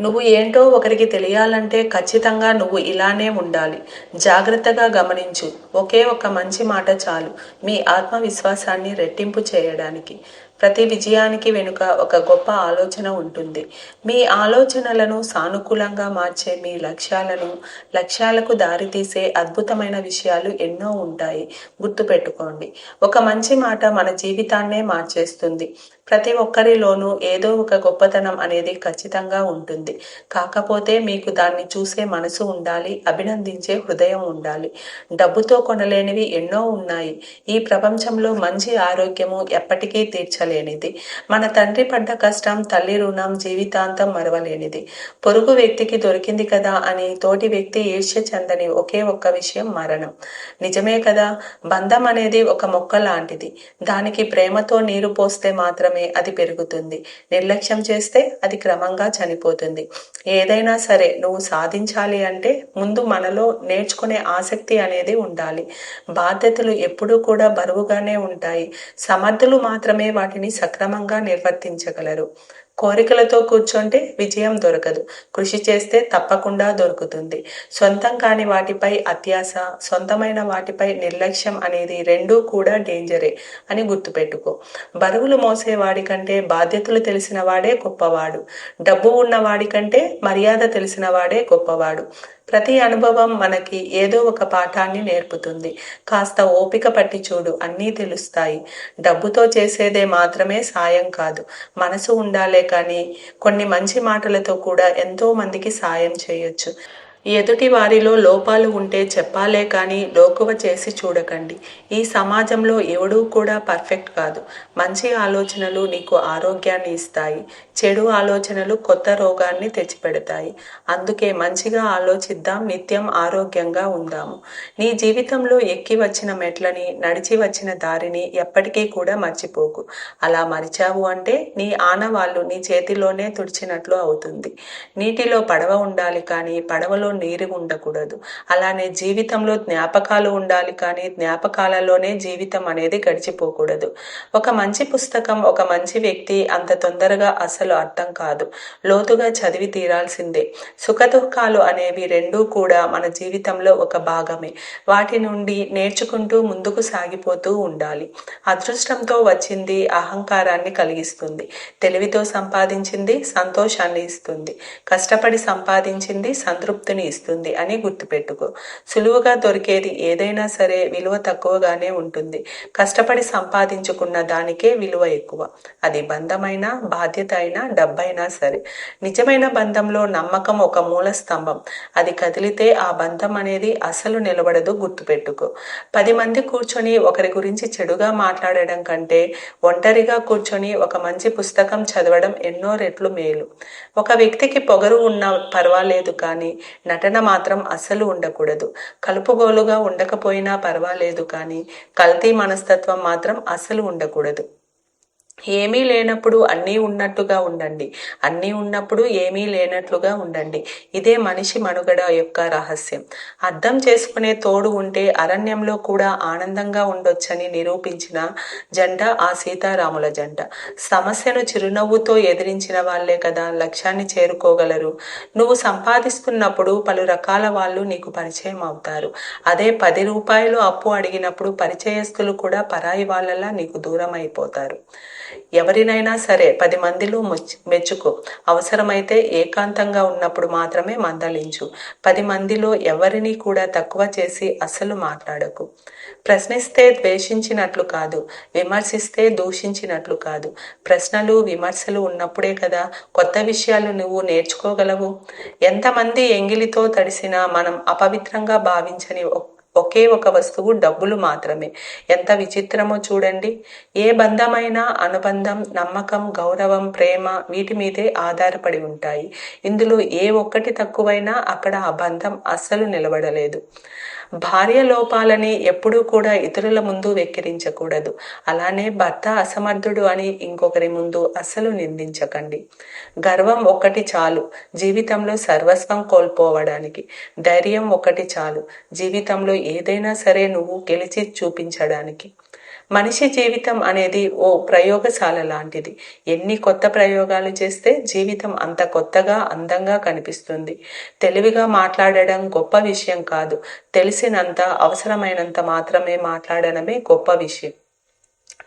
నువ్వు ఏంటో ఒకరికి తెలియాలంటే ఖచ్చితంగా నువ్వు ఇలానే ఉండాలి. జాగ్రత్తగా గమనించు. ఒకే ఒక మంచి మాట చాలు. మీ ఆత్మవిశ్వాసాన్ని రెట్టింపు చేయడానికి. ప్రతి విజయానికి వెనుక ఒక గొప్ప ఆలోచన ఉంటుంది. మీ ఆలోచనలను సానుకూలంగా మార్చే మీ లక్ష్యాలను లక్ష్యాలకు దారితీసే అద్భుతమైన విషయాలు ఎన్నో ఉంటాయి. గుర్తుపెట్టుకోండి. ఒక మంచి మాట మన జీవితాన్నే మార్చేస్తుంది. ప్రతి ఒక్కరిలోనూ ఏదో ఒక గొప్పతనం అనేది ఖచ్చితంగా ఉంటుంది. కాకపోతే మీకు దాన్ని చూసే మనసు ఉండాలి అభినందించే హృదయం ఉండాలి. డబ్బుతో కొనలేనివి ఎన్నో ఉన్నాయి. ఈ ప్రపంచంలో మంచి ఆరోగ్యము ఎప్పటికీ తీర్చలేనిది. మన తండ్రి పడ్డ కష్టం తల్లి రుణం జీవితాంతం మరవలేనిది. పొరుగు వ్యక్తికి దొరికింది కదా అని తోటి వ్యక్తి ఈర్ష్య చెందని ఒకే ఒక్క విషయం మరణం. నిజమే కదా బంధం అనేది ఒక మొక్క లాంటిది. దానికి ప్రేమతో నీరు పోస్తే మాత్రమే అది పెరుగుతుంది. నిర్లక్ష్యం చేస్తే అది క్రమంగా చనిపోతుంది. ఏదైనా సరే నువ్వు సాధించాలి అంటే ముందు మనలో నేర్చుకునే ఆసక్తి అనేది ఉండాలి. బాధ్యతలు ఎప్పుడూ కూడా బరువుగానే ఉంటాయి. సమర్థులు మాత్రమే వాటిని సక్రమంగా నిర్వర్తించగలరు. కోరికలతో కూర్చుంటే విజయం దొరకదు. కృషి చేస్తే తప్పకుండా దొరుకుతుంది. సొంతం కాని వాటిపై అత్యాస సొంతమైన వాటిపై నిర్లక్ష్యం అనేది రెండూ కూడా డేంజరే అని గుర్తుపెట్టుకో. బరువులు మోసేవాడి కంటే బాధ్యతలు తెలిసిన వాడే గొప్పవాడు. డబ్బు ఉన్నవాడి కంటే మర్యాద తెలిసిన వాడే గొప్పవాడు. ప్రతి అనుభవం మనకి ఏదో ఒక పాఠాన్ని నేర్పుతుంది. కాస్త ఓపిక పట్టి చూడు అన్నీ తెలుస్తాయి. డబ్బుతో చేసేదే మాత్రమే సాయం కాదు. మనసు ఉండాలే కానీ కొన్ని మంచి మాటలతో కూడా ఎంతో మందికి సాయం చేయొచ్చు. ఎదుటి వారిలో లోపాలు ఉంటే చెప్పాలే కానీ లోకువ చేసి చూడకండి. ఈ సమాజంలో ఎవడూ కూడా పర్ఫెక్ట్ కాదు. మంచి ఆలోచనలు నీకు ఆరోగ్యాన్ని ఇస్తాయి. చెడు ఆలోచనలు కొత్త రోగాన్ని తెచ్చిపెడతాయి. అందుకే మంచిగా ఆలోచిద్దాం నిత్యం ఆరోగ్యంగా ఉందాము. నీ జీవితంలో ఎక్కి వచ్చిన మెట్లని నడిచి వచ్చిన దారిని ఎప్పటికీ కూడా మర్చిపోకు. అలా మరిచావు అంటే నీ ఆనవాళ్ళు నీ చేతిలోనే తుడిచినట్లు అవుతుంది. నీటిలో పడవ ఉండాలి కానీ పడవలో నీరు ఉండకూడదు. అలానే జీవితంలో జ్ఞాపకాలు ఉండాలి కానీ జ్ఞాపకాలలోనే జీవితం అనేది గడిచిపోకూడదు. ఒక మంచి పుస్తకం ఒక మంచి వ్యక్తి అంత తొందరగా అసలు అర్థం కాదు. లోతుగా చదివి తీరాల్సిందే. సుఖదుఖాలు అనేవి రెండూ కూడా మన జీవితంలో ఒక భాగమే. వాటి నుండి నేర్చుకుంటూ ముందుకు సాగిపోతూ ఉండాలి. అదృష్టంతో వచ్చింది అహంకారాన్ని కలిగిస్తుంది. తెలివితో సంపాదించింది సంతోషాన్ని ఇస్తుంది. కష్టపడి సంపాదించింది సంతృప్తిని ఇస్తుంది అని గుర్తుపెట్టుకో. సులువుగా దొరికేది ఏదైనా సరే విలువ తక్కువగానే ఉంటుంది. కష్టపడి సంపాదించుకున్న దానికే విలువ ఎక్కువ. అది బంధమైనా బాధ్యత అయినా డబ్బైనా సరే. నిజమైన బంధంలో నమ్మకం ఒక మూల స్తంభం. అది కదిలితే ఆ బంధం అనేది అసలు నిలబడదు గుర్తుపెట్టుకో. పది మంది కూర్చొని ఒకరి గురించి చెడుగా మాట్లాడడం కంటే ఒంటరిగా కూర్చొని ఒక మంచి పుస్తకం చదవడం ఎన్నో రెట్లు మేలు. ఒక వ్యక్తికి పొగరు ఉన్నా పర్వాలేదు కానీ నటన మాత్రం అస్సలు ఉండకూడదు. కలుపుగోలుగా ఉండకపోయినా పర్వాలేదు కానీ కల్తీ మనస్తత్వం మాత్రం అస్సలు ఉండకూడదు. ఏమీ లేనప్పుడు అన్నీ ఉన్నట్టుగా ఉండండి. అన్నీ ఉన్నప్పుడు ఏమీ లేనట్లుగా ఉండండి. ఇదే మనిషి మనుగడ యొక్క రహస్యం. అర్థం చేసుకునే తోడు ఉంటే అరణ్యంలో కూడా ఆనందంగా ఉండొచ్చని నిరూపించిన జంట ఆ సీతారాముల జంట. సమస్యను చిరునవ్వుతో ఎదిరించిన వాళ్ళే కదా లక్ష్యాన్ని చేరుకోగలరు. నువ్వు సంపాదిస్తున్నప్పుడు పలు రకాల వాళ్ళు నీకు పరిచయం అవుతారు. అదే పది రూపాయలు అప్పు అడిగినప్పుడు పరిచయస్తులు కూడా పరాయి వాళ్ళలా నీకు దూరం అయిపోతారు ఎవరినైనా సరే పది మందిలో మెచ్చుకో. అవసరమైతే ఏకాంతంగా ఉన్నప్పుడు మాత్రమే మందలించు. పది మందిలో ఎవరిని కూడా తక్కువ చేసి అస్సలు మాట్లాడకు. ప్రశ్నిస్తే ద్వేషించినట్లు కాదు విమర్శిస్తే దూషించినట్లు కాదు. ప్రశ్నలు విమర్శలు ఉన్నప్పుడే కదా కొత్త విషయాలు నువ్వు నేర్చుకోగలవు? ఎంతమంది ఎంగిలితో తడిసినా మనం అపవిత్రంగా భావించని ఒకే ఒక వస్తువు డబ్బులు మాత్రమే. ఎంత విచిత్రమో చూడండి. ఏ బంధమైనా అనుబంధం నమ్మకం గౌరవం ప్రేమ వీటి మీదే ఆధారపడి ఉంటాయి. ఇందులో ఏ ఒక్కటి తక్కువైనా అక్కడ ఆ బంధం అస్సలు నిలబడలేదు. భార్య లోపాలని ఎప్పుడూ కూడా ఇతరుల ముందు వెక్కిరించకూడదు. అలానే భర్త అసమర్థుడు అని ఇంకొకరి ముందు అస్సలు నిందించకండి. గర్వం ఒకటి చాలు జీవితంలో సర్వస్వం కోల్పోవడానికి. ధైర్యం ఒకటి చాలు జీవితంలో ఏదైనా సరే నువ్వు గెలిచి చూపించడానికి. మనిషి జీవితం అనేది ఓ ప్రయోగశాల లాంటిది. ఎన్ని కొత్త ప్రయోగాలు చేస్తే జీవితం అంత కొత్తగా అందంగా కనిపిస్తుంది. తెలివిగా మాట్లాడడం గొప్ప విషయం కాదు. తెలిసినంత అవసరమైనంత మాత్రమే మాట్లాడడమే గొప్ప విషయం.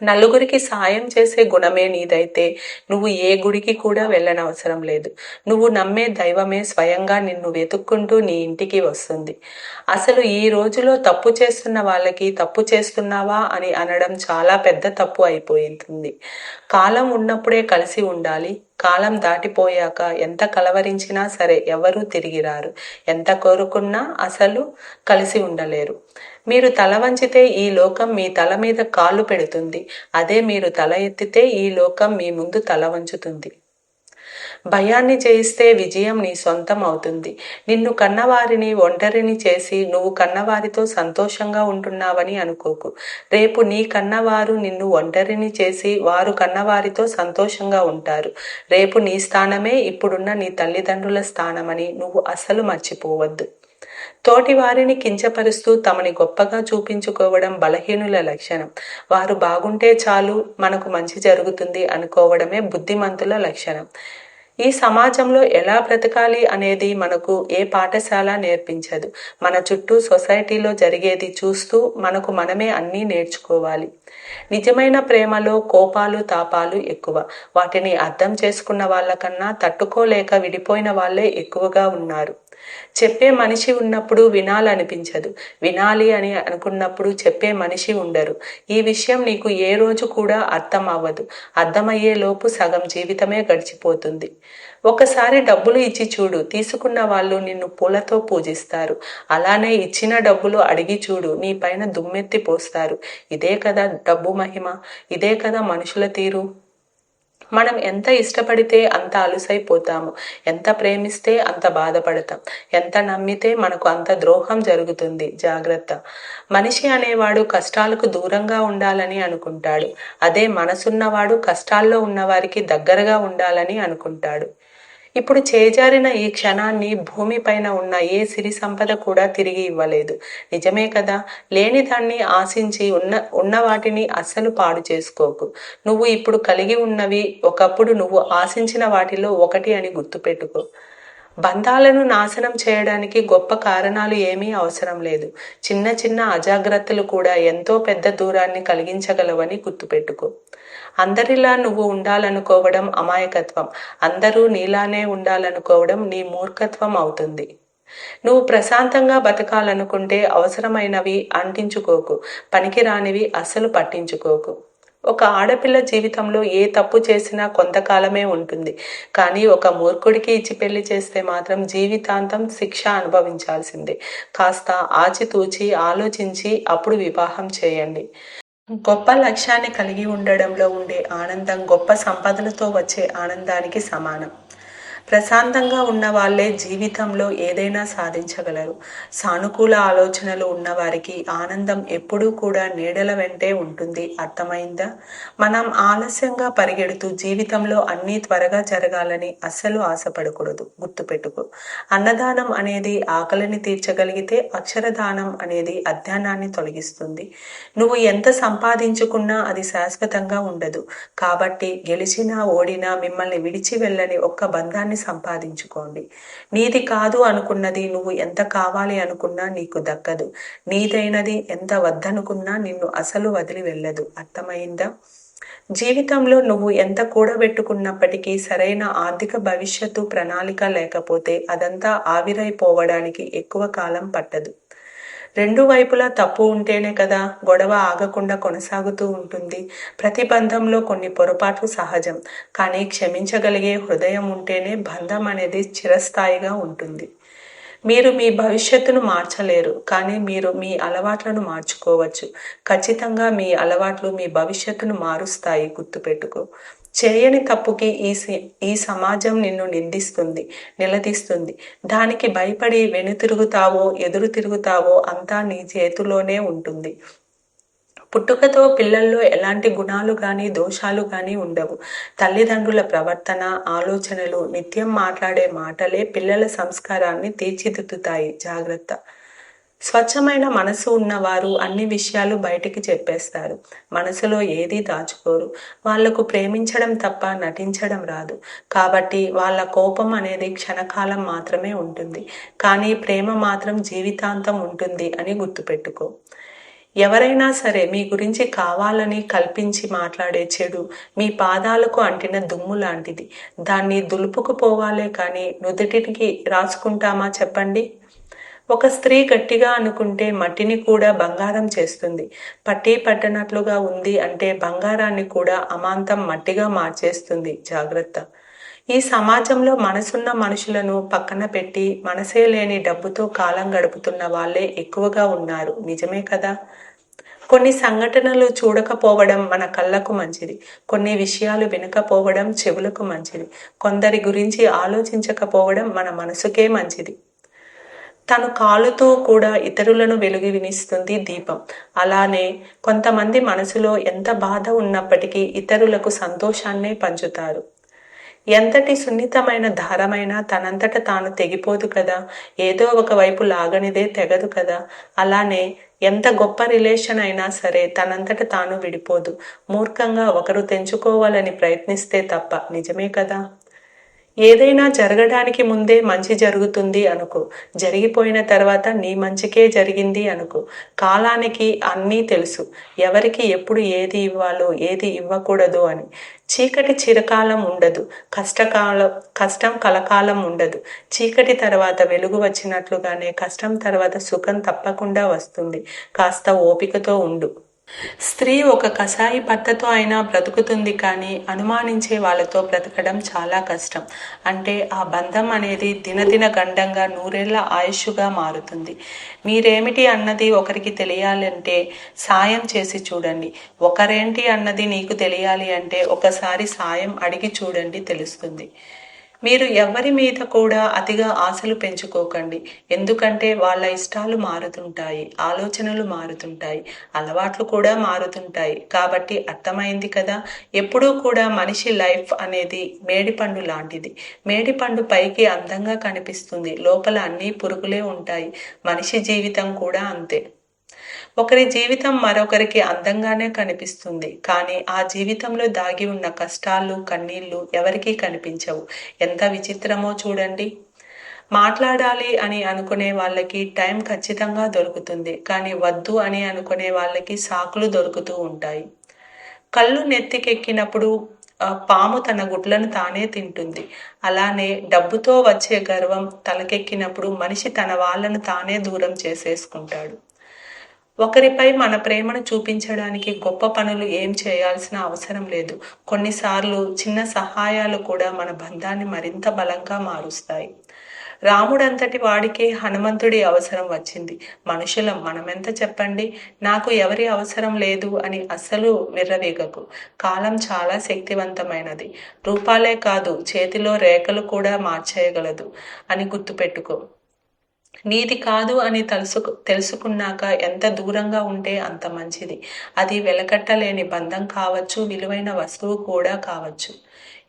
నలుగురికి సాయం చేసే గుణమే నీదైతే. నువ్వు ఏ గుడికి కూడా వెళ్ళనవసరం లేదు. నువ్వు నమ్మే దైవమే స్వయంగా నిన్ను వెతుక్కుంటూ నీ ఇంటికి వస్తుంది. అసలు ఈ రోజులో తప్పు చేస్తున్న వాళ్ళకి తప్పు చేస్తున్నావా అని అనడం చాలా పెద్ద తప్పు అయిపోయింది. కాలం ఉన్నప్పుడే కలిసి ఉండాలి. కాలం దాటిపోయాక ఎంత కలవరించినా సరే ఎవరూ తిరిగి రారు. ఎంత కోరుకున్నా అసలు కలిసి ఉండలేరు. మీరు తల వంచితే ఈ లోకం మీ తల మీద కాళ్ళు పెడుతుంది. అదే మీరు తల ఎత్తితే ఈ లోకం మీ ముందు తల వంచుతుంది. భయాన్ని జయిస్తే విజయం నీ సొంతం అవుతుంది. నిన్ను కన్నవారిని ఒంటరిని చేసి నువ్వు కన్నవారితో సంతోషంగా ఉంటున్నావని అనుకోకు. రేపు నీ కన్నవారు నిన్ను ఒంటరిని చేసి వారు కన్నవారితో సంతోషంగా ఉంటారు. రేపు నీ స్థానమే ఇప్పుడున్న నీ తల్లిదండ్రుల స్థానమని నువ్వు అసలు మర్చిపోవద్దు. తోటి వారిని కించపరుస్తూ తమని గొప్పగా చూపించుకోవడం బలహీనుల లక్షణం. వారు బాగుంటే చాలు మనకు మంచి జరుగుతుంది అనుకోవడమే బుద్ధిమంతుల లక్షణం. ఈ సమాజంలో ఎలా బ్రతకాలి అనేది మనకు ఏ పాఠశాల నేర్పించదు. మన చుట్టూ సొసైటీలో జరిగేది చూస్తూ మనకు మనమే అన్నీ నేర్చుకోవాలి. నిజమైన ప్రేమలో కోపాలు తాపాలు ఎక్కువ. వాటిని అర్థం చేసుకున్న వాళ్ళకన్నా తట్టుకోలేక విడిపోయిన వాళ్ళే ఎక్కువగా ఉన్నారు. చెప్పే మనిషి ఉన్నప్పుడు వినాలనిపించదు. వినాలి అని అనుకున్నప్పుడు చెప్పే మనిషి ఉండరు. ఈ విషయం నీకు ఏ రోజు కూడా అర్థం అవ్వదు అర్థమయ్యేలోపు సగం జీవితమే గడిచిపోతుంది. ఒకసారి డబ్బులు ఇచ్చి చూడు. తీసుకున్న వాళ్ళు నిన్ను పూలతో పూజిస్తారు. అలానే ఇచ్చిన డబ్బులు అడిగి చూడు. నీ పైన దుమ్మెత్తి పోస్తారు. ఇదే కదా డబ్బు మహిమ. ఇదే కదా మనుషుల తీరు. మనం ఎంత ఇష్టపడితే అంత అలుసైపోతాము. ఎంత ప్రేమిస్తే అంత బాధపడతాం. ఎంత నమ్మితే మనకు అంత ద్రోహం జరుగుతుంది. జాగ్రత్త. మనిషి అనేవాడు కష్టాలకు దూరంగా ఉండాలని అనుకుంటాడు. అదే మనసున్నవాడు కష్టాల్లో ఉన్నవారికి దగ్గరగా ఉండాలని అనుకుంటాడు. ఇప్పుడు చేజారిన ఈ క్షణాన్ని భూమిపైన ఉన్న ఏ సిరి సంపద కూడా తిరిగి ఇవ్వలేదు. నిజమే కదా? లేని దాన్ని ఆశించి ఉన్న ఉన్న వాటిని అస్సలు పాడు చేసుకోకు. నువ్వు ఇప్పుడు కలిగి ఉన్నవి ఒకప్పుడు నువ్వు ఆశించిన వాటిలో ఒకటి అని గుర్తుపెట్టుకో. బంధాలను నాశనం చేయడానికి గొప్ప కారణాలు ఏమీ అవసరం లేదు. చిన్న చిన్న అజాగ్రత్తలు కూడా ఎంతో పెద్ద దూరాన్ని కలిగించగలవని గుర్తుపెట్టుకో. అందరిలా నువ్వు ఉండాలనుకోవడం అమాయకత్వం. అందరూ నీలానే ఉండాలనుకోవడం నీ మూర్ఖత్వం అవుతుంది. నువ్వు ప్రశాంతంగా బతకాలనుకుంటే అవసరమైనవి అంటించుకోకు. పనికిరానివి అస్సలు పట్టించుకోకు. ఒక ఆడపిల్ల జీవితంలో ఏ తప్పు చేసినా కొంతకాలమే ఉంటుంది. కానీ ఒక మూర్ఖుడికి ఇచ్చి పెళ్ళి చేస్తే మాత్రం జీవితాంతం శిక్ష అనుభవించాల్సిందే. కాస్త ఆచితూచి ఆలోచించి అప్పుడు వివాహం చేయండి. గొప్ప లక్ష్యాన్ని కలిగి ఉండడంలో ఉండే ఆనందం గొప్ప సంపదలతో వచ్చే ఆనందానికి సమానం. ప్రశాంతంగా ఉన్న వాళ్ళే జీవితంలో ఏదైనా సాధించగలరు. సానుకూల ఆలోచనలు ఉన్నవారికి ఆనందం ఎప్పుడూ కూడా నీడల వెంటే ఉంటుంది. అర్థమైందా? మనం ఆలస్యంగా పరిగెడుతూ జీవితంలో అన్నీ త్వరగా జరగాలని అస్సలు ఆశపడకూడదు. గుర్తుపెట్టుకో. అన్నదానం అనేది ఆకలిని తీర్చగలిగితే అక్షరదానం అనేది అజ్ఞానాన్ని తొలగిస్తుంది. నువ్వు ఎంత సంపాదించుకున్నా అది శాశ్వతంగా ఉండదు. కాబట్టి గెలిచినా ఓడినా మిమ్మల్ని విడిచి వెళ్ళని ఒక్క బంధాన్ని సంపాదించుకోండి. నీది కాదు అనుకున్నది నువ్వు ఎంత కావాలి అనుకున్నా నీకు దక్కదు. నీదైనది ఎంత వద్దనుకున్నా నిన్ను అసలు వదిలి వెళ్ళదు. అర్థమైందా? జీవితంలో నువ్వు ఎంత కూడబెట్టుకున్నప్పటికీ సరైన ఆర్థిక భవిష్యత్తు ప్రణాళిక లేకపోతే అదంతా ఆవిరైపోవడానికి ఎక్కువ కాలం పట్టదు. రెండు వైపులా తప్పు ఉంటేనే కదా గొడవ ఆగకుండా కొనసాగుతూ ఉంటుంది. ప్రతి బంధంలో కొన్ని పొరపాట్లు సహజం కానీ క్షమించగలిగే హృదయం ఉంటేనే బంధం అనేది చిరస్థాయిగా ఉంటుంది. మీరు మీ భవిష్యత్తును మార్చలేరు కానీ మీరు మీ అలవాట్లను మార్చుకోవచ్చు. ఖచ్చితంగా మీ అలవాట్లు మీ భవిష్యత్తును మారుస్తాయి గుర్తుపెట్టుకో. చేయని తప్పుకి ఈ ఈ సమాజం నిన్ను నిందిస్తుంది నిలదీస్తుంది. దానికి భయపడి వెనుతిరుగుతావో ఎదురు తిరుగుతావో అంతా నీ చేతిలోనే ఉంటుంది. పుట్టుకతో పిల్లల్లో ఎలాంటి గుణాలు కానీ దోషాలు కానీ ఉండవు. తల్లిదండ్రుల ప్రవర్తన ఆలోచనలు నిత్యం మాట్లాడే మాటలే పిల్లల సంస్కారాన్ని తీర్చిదిద్దుతాయి. జాగ్రత్త. స్వచ్ఛమైన మనసు ఉన్నవారు అన్ని విషయాలు బయటికి చెప్పేస్తారు. మనసులో ఏదీ దాచుకోరు. వాళ్ళకు ప్రేమించడం తప్ప నటించడం రాదు. కాబట్టి వాళ్ళ కోపం అనేది క్షణకాలం మాత్రమే ఉంటుంది. కానీ ప్రేమ మాత్రం జీవితాంతం ఉంటుంది అని గుర్తుపెట్టుకో. ఎవరైనా సరే మీ గురించి కావాలని కల్పించి మాట్లాడే చెడు మీ పాదాలకు అంటిన దుమ్ము లాంటిది. దాన్ని దులుపుకుపోవాలే కానీ నుదుటికి రాసుకుంటామా చెప్పండి? ఒక స్త్రీ గట్టిగా అనుకుంటే మట్టిని కూడా బంగారం చేస్తుంది. పట్టి పట్టనట్లుగా ఉంది అంటే బంగారాన్ని కూడా అమాంతం మట్టిగా మార్చేస్తుంది. జాగ్రత్త. ఈ సమాజంలో మనసున్న మనుషులను పక్కన పెట్టి మనసే లేని డబ్బుతో కాలం గడుపుతున్న వాళ్ళే ఎక్కువగా ఉన్నారు. నిజమే కదా? కొన్ని సంఘటనలు చూడకపోవడం మన కళ్ళకు మంచిది. కొన్ని విషయాలు వినకపోవడం చెవులకు మంచిది. కొందరి గురించి ఆలోచించకపోవడం మన మనసుకే మంచిది. తను కాలుతో కూడా ఇతరులను వెలుగు వినిస్తుంది దీపం. అలానే కొంతమంది మనసులో ఎంత బాధ ఉన్నప్పటికీ ఇతరులకు సంతోషాన్నే పంచుతారు. ఎంతటి సున్నితమైన దారమైనా తనంతట తాను తెగిపోదు కదా ఏదో ఒక వైపు లాగనిదే తెగదు కదా. అలానే ఎంత గొప్ప రిలేషన్ అయినా సరే తనంతట తాను విడిపోదు. మూర్ఖంగా ఒకరు తెంచుకోవాలని ప్రయత్నిస్తే తప్ప నిజమే కదా? ఏదైనా జరగడానికి ముందే మంచి జరుగుతుంది అనుకో. జరిగిపోయిన తర్వాత నీ మంచికే జరిగింది అనుకో. కాలానికి అన్నీ తెలుసు. ఎవరికి ఎప్పుడు ఏది ఇవ్వాలో ఏది ఇవ్వకూడదు అని. చీకటి చిరకాలం ఉండదు. కష్టకాలం కష్టం కలకాలం ఉండదు. చీకటి తర్వాత వెలుగు వచ్చినట్లుగానే కష్టం తర్వాత సుఖం తప్పకుండా వస్తుంది. కాస్త ఓపికతో ఉండు. స్త్రీ ఒక కషాయి భర్తతో అయినా బ్రతుకుతుంది కానీ అనుమానించే వాళ్ళతో బ్రతకడం చాలా కష్టం. అంటే ఆ బంధం అనేది దినదిన గండంగా నూరేళ్ళ ఆయుష్గా మారుతుంది. మీరేమిటి అన్నది ఒకరికి తెలియాలంటే సాయం చేసి చూడండి. ఒకరేంటి అన్నది నీకు తెలియాలి అంటే ఒకసారి సాయం అడిగి చూడండి తెలుస్తుంది. మీరు ఎవరి మీద కూడా అతిగా ఆశలు పెంచుకోకండి. ఎందుకంటే వాళ్ళ ఇష్టాలు మారుతుంటాయి ఆలోచనలు మారుతుంటాయి అలవాట్లు కూడా మారుతుంటాయి. కాబట్టి అర్థమైంది కదా? ఎప్పుడూ కూడా మనిషి లైఫ్ అనేది మేడిపండు లాంటిది. మేడిపండు పైకి అందంగా కనిపిస్తుంది. లోపల అన్ని పురుగులే ఉంటాయి. మనిషి జీవితం కూడా అంతే. ఒకరి జీవితం మరొకరికి అందంగానే కనిపిస్తుంది. కానీ ఆ జీవితంలో దాగి ఉన్న కష్టాలు కన్నీళ్ళు ఎవరికీ కనిపించవు. ఎంత విచిత్రమో చూడండి. మాట్లాడాలి అని అనుకునే వాళ్ళకి టైం ఖచ్చితంగా దొరుకుతుంది. కానీ వద్దు అని అనుకునే వాళ్ళకి సాకులు దొరుకుతూ ఉంటాయి. కళ్ళు నెత్తికెక్కినప్పుడు పాము తన గుడ్లను తానే తింటుంది. అలానే డబ్బుతో వచ్చే గర్వం తలకెక్కినప్పుడు మనిషి తన వాళ్ళను తానే దూరం చేసేసుకుంటాడు. ఒకరిపై మన ప్రేమను చూపించడానికి గొప్ప పనులు ఏం చేయాల్సిన అవసరం లేదు. కొన్నిసార్లు చిన్న సహాయాలు కూడా మన బంధాన్ని మరింత బలంగా మారుస్తాయి. రాముడంతటి వాడికి హనుమంతుడి అవసరం వచ్చింది. మనుషులం మనమెంత చెప్పండి? నాకు ఎవరి అవసరం లేదు అని అస్సలు విర్రవీగకు. కాలం చాలా శక్తివంతమైనది. రూపాలే కాదు చేతిలో రేఖలు కూడా మార్చేయగలదు అని గుర్తుపెట్టుకో. నీది కాదు అని తెలుసు తెలుసుకున్నాక ఎంత దూరంగా ఉంటే అంత మంచిది. అది వెలకట్టలేని బంధం కావచ్చు విలువైన వస్తువు కూడా కావచ్చు.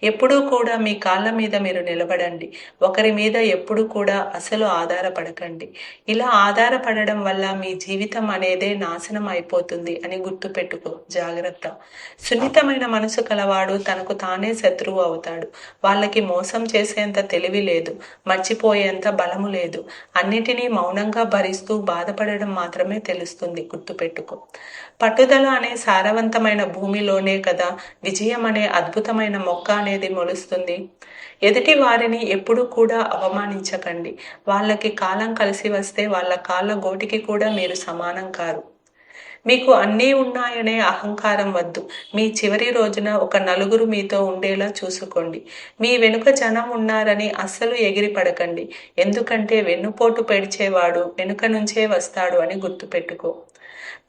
ఎప్పుడూ కూడా మీ కాళ్ళ మీద మీరు నిలబడండి. ఒకరి మీద ఎప్పుడు కూడా అసలు ఆధారపడకండి. ఇలా ఆధారపడడం వల్ల మీ జీవితం అనేదే నాశనం అయిపోతుంది అని గుర్తుపెట్టుకో జాగ్రత్త. సున్నితమైన మనసు కలవాడు తనకు తానే శత్రువు అవుతాడు. వాళ్ళకి మోసం చేసేంత తెలివి లేదు. మర్చిపోయేంత బలము లేదు. అన్నిటినీ మౌనంగా భరిస్తూ బాధపడడం మాత్రమే తెలుస్తుంది. గుర్తుపెట్టుకో పట్టుదల అనే సారవంతమైన భూమిలోనే కదా విజయం అనే అద్భుతమైన మొక్క అనేది మొలుస్తుంది. ఎదుటి వారిని ఎప్పుడూ కూడా అవమానించకండి. వాళ్ళకి కాలం కలిసి వస్తే వాళ్ళ కాళ్ళ గోటికి కూడా మీరు సమానం కారు. మీకు అన్నీ ఉన్నాయనే అహంకారం వద్దు. మీ చివరి రోజున ఒక నలుగురు మీతో ఉండేలా చూసుకోండి. మీ వెనుక జనం ఉన్నారని అస్సలు ఎగిరి పడకండి ఎందుకంటే వెన్నుపోటు పెడిచేవాడు వెనుక నుంచే వస్తాడు అని గుర్తుపెట్టుకో.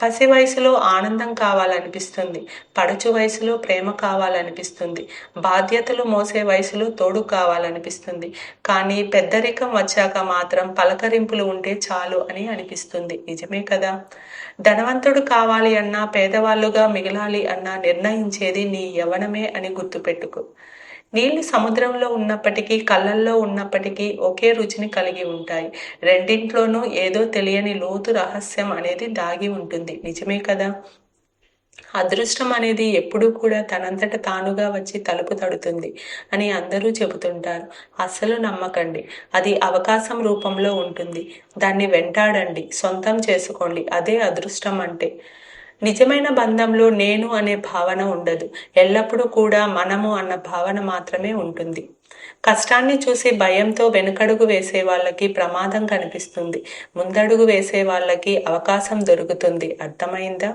పసి వయసులో ఆనందం కావాలనిపిస్తుంది పడుచు వయసులో ప్రేమ కావాలనిపిస్తుంది బాధ్యతలు మోసే వయసులో తోడు కావాలనిపిస్తుంది. కానీ పెద్దరికం వచ్చాక మాత్రం పలకరింపులు ఉంటే చాలు అని అనిపిస్తుంది. నిజమే కదా? ధనవంతుడు కావాలి అన్నా పేదవాళ్ళుగా మిగలాలి అన్నా నిర్ణయించేది నీ యవనమే అని గుర్తుపెట్టుకో. నీళ్ళు సముద్రంలో ఉన్నప్పటికీ కళ్ళల్లో ఉన్నప్పటికీ ఒకే రుచిని కలిగి ఉంటాయి. రెండింట్లోనూ ఏదో తెలియని లోతు రహస్యం అనేది దాగి ఉంటుంది. నిజమే కదా? అదృష్టం అనేది ఎప్పుడూ కూడా తనంతట తానుగా వచ్చి తలుపు తడుతుంది అని అందరూ చెబుతుంటారు. అస్సలు నమ్మకండి. అది అవకాశం రూపంలో ఉంటుంది. దాన్ని వెంటాడండి. సొంతం చేసుకోండి. అదే అదృష్టం అంటే. నిజమైన బంధంలో నేను అనే భావన ఉండదు. ఎల్లప్పుడూ కూడా మనము అన్న భావన మాత్రమే ఉంటుంది. కష్టాన్ని చూసి భయంతో వెనుకడుగు వేసే వాళ్ళకి ప్రమాదం కనిపిస్తుంది. ముందడుగు వేసే వాళ్ళకి అవకాశం దొరుకుతుంది. అర్థమైందా?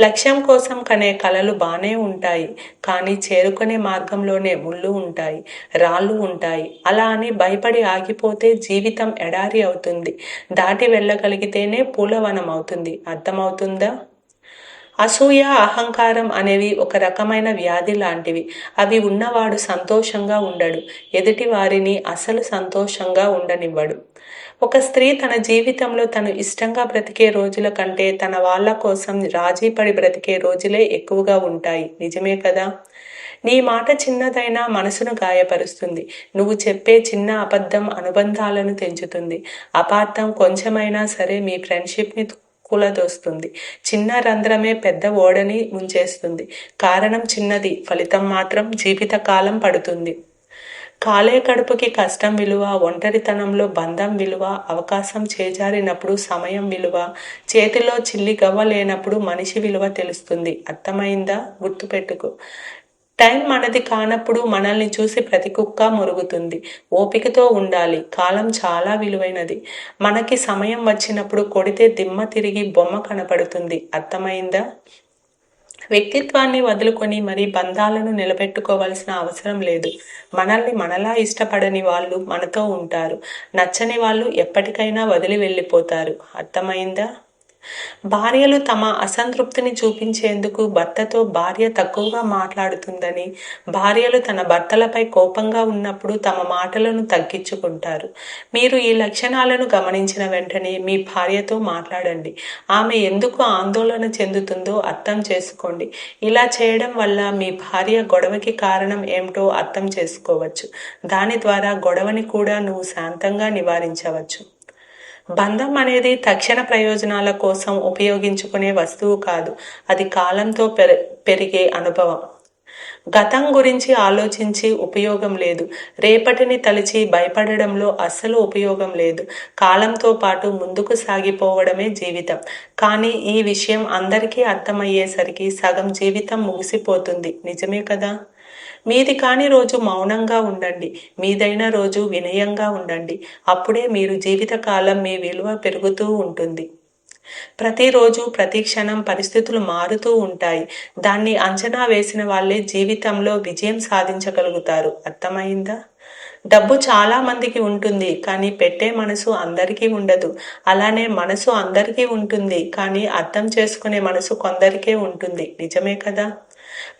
లక్ష్యం కోసం కనే కలలు బాగానే ఉంటాయి. కానీ చేరుకునే మార్గంలోనే ముళ్ళు ఉంటాయి రాళ్ళు ఉంటాయి. అలా అని భయపడి ఆగిపోతే జీవితం ఎడారి అవుతుంది. దాటి వెళ్ళగలిగితేనే పూలవనం అవుతుంది. అర్థమవుతుందా? అసూయ అహంకారం అనేవి ఒక రకమైన వ్యాధి లాంటివి. అవి ఉన్నవాడు సంతోషంగా ఉండడు. ఎదుటి వారిని అసలు సంతోషంగా ఉండనివ్వడు. ఒక స్త్రీ తన జీవితంలో తను ఇష్టంగా బ్రతికే రోజుల కంటే తన వాళ్ళ కోసం రాజీపడి బ్రతికే రోజులే ఎక్కువగా ఉంటాయి. నిజమే కదా? నీ మాట చిన్నదైనా మనసును గాయపరుస్తుంది. నువ్వు చెప్పే చిన్న అబద్ధం అనుబంధాలను తెంచుతుంది. అపార్థం కొంచెమైనా సరే మీ ఫ్రెండ్షిప్ని కూలదోస్తుంది చిన్న రంధ్రమే పెద్ద ఓడని ముంచేస్తుంది. కారణం చిన్నది ఫలితం మాత్రం జీవితకాలం పడుతుంది. కాలే కడుపుకి కష్టం విలువ ఒంటరితనంలో బంధం విలువ అవకాశం చేజారినప్పుడు సమయం విలువ చేతిలో చిల్లి గవ్వ లేనప్పుడు మనిషి విలువ తెలుస్తుంది. అర్థమైందా? గుర్తుపెట్టుకో. టైం మనది కానప్పుడు మనల్ని చూసి ప్రతి కుక్క మురుగుతుంది. ఓపికతో ఉండాలి. కాలం చాలా విలువైనది. మనకి సమయం వచ్చినప్పుడు కొడితే దిమ్మ తిరిగి బొమ్మ కనపడుతుంది. అర్థమైందా? వ్యక్తిత్వాన్ని వదులుకొని మరి బంధాలను నిలబెట్టుకోవాల్సిన అవసరం లేదు. మనల్ని మనలా ఇష్టపడని వాళ్ళు మనతో ఉంటారు. నచ్చని వాళ్ళు ఎప్పటికైనా వదిలి వెళ్ళిపోతారు. అర్థమైందా? భార్యలు తమ అసంతృప్తిని చూపించేందుకు భర్తతో భార్య తక్కువగా మాట్లాడుతుందని భార్యలు తన భర్తలపై కోపంగా ఉన్నప్పుడు తమ మాటలను తగ్గించుకుంటారు. మీరు ఈ లక్షణాలను గమనించిన వెంటనే మీ భార్యతో మాట్లాడండి. ఆమె ఎందుకు ఆందోళన చెందుతుందో అర్థం చేసుకోండి. ఇలా చేయడం వల్ల మీ భార్య గొడవకి కారణం ఏమిటో అర్థం చేసుకోవచ్చు. దాని ద్వారా గొడవని కూడా నువ్వు శాంతంగా నివారించవచ్చు. బంధం అనేది తక్షణ ప్రయోజనాల కోసం ఉపయోగించుకునే వస్తువు కాదు. అది కాలంతో పెరిగే అనుభవం. గతం గురించి ఆలోచించి ఉపయోగం లేదు. రేపటిని తలిచి భయపడడంలో అస్సలు ఉపయోగం లేదు. కాలంతో పాటు ముందుకు సాగిపోవడమే జీవితం. కానీ ఈ విషయం అందరికీ అర్థమయ్యేసరికి సగం జీవితం ముగిసిపోతుంది. నిజమే కదా? మీది కాని రోజు మౌనంగా ఉండండి. మీదైన రోజు వినయంగా ఉండండి. అప్పుడే మీరు జీవితకాలం మీ విలువ పెరుగుతూ ఉంటుంది. ప్రతిరోజు ప్రతి క్షణం పరిస్థితులు మారుతూ ఉంటాయి. దాన్ని అంచనా వేసిన వాళ్ళే జీవితంలో విజయం సాధించగలుగుతారు. అర్థమైందా? డబ్బు చాలా మందికి ఉంటుంది కానీ పెట్టే మనసు అందరికీ ఉండదు. అలానే మనసు అందరికీ ఉంటుంది కానీ అర్థం చేసుకునే మనసు కొందరికే ఉంటుంది. నిజమే కదా?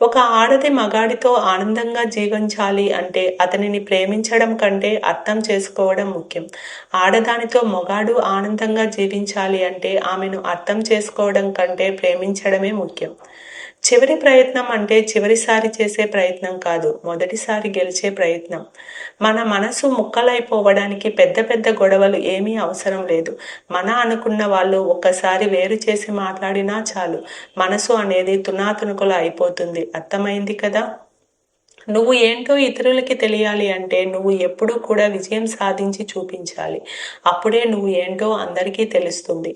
ఒక ఆడది మగాడితో ఆనందంగా జీవించాలి అంటే అతనిని ప్రేమించడం కంటే అర్థం చేసుకోవడం ముఖ్యం. ఆడదానితో మొగాడు ఆనందంగా జీవించాలి అంటే ఆమెను అర్థం చేసుకోవడం కంటే ప్రేమించడమే ముఖ్యం. చివరి ప్రయత్నం అంటే చివరిసారి చేసే ప్రయత్నం కాదు మొదటిసారి గెలిచే ప్రయత్నం. మన మనసు ముక్కలైపోవడానికి పెద్ద పెద్ద గొడవలు ఏమీ అవసరం లేదు. మన అనుకున్న వాళ్ళు ఒక్కసారి వేరు చేసి మాట్లాడినా చాలు. మనసు అనేది తునాతునుకలు అయిపోతుంది. అర్థమైంది కదా? నువ్వు ఏంటో ఇతరులకి తెలియాలి అంటే నువ్వు ఎప్పుడూ కూడా విజయం సాధించి చూపించాలి. అప్పుడే నువ్వు ఏంటో అందరికీ తెలుస్తుంది.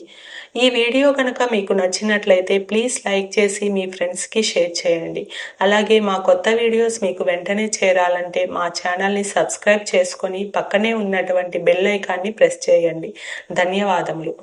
ఈ వీడియో కనుక మీకు నచ్చినట్లయితే ప్లీజ్ లైక్ చేసి మీ ఫ్రెండ్స్కి షేర్ చేయండి. అలాగే మా కొత్త వీడియోస్ మీకు వెంటనే చేరాలంటే మా ఛానల్ని సబ్స్క్రైబ్ చేసుకొని పక్కనే ఉన్నటువంటి బెల్ ఐకాన్ని ప్రెస్ చేయండి. ధన్యవాదములు.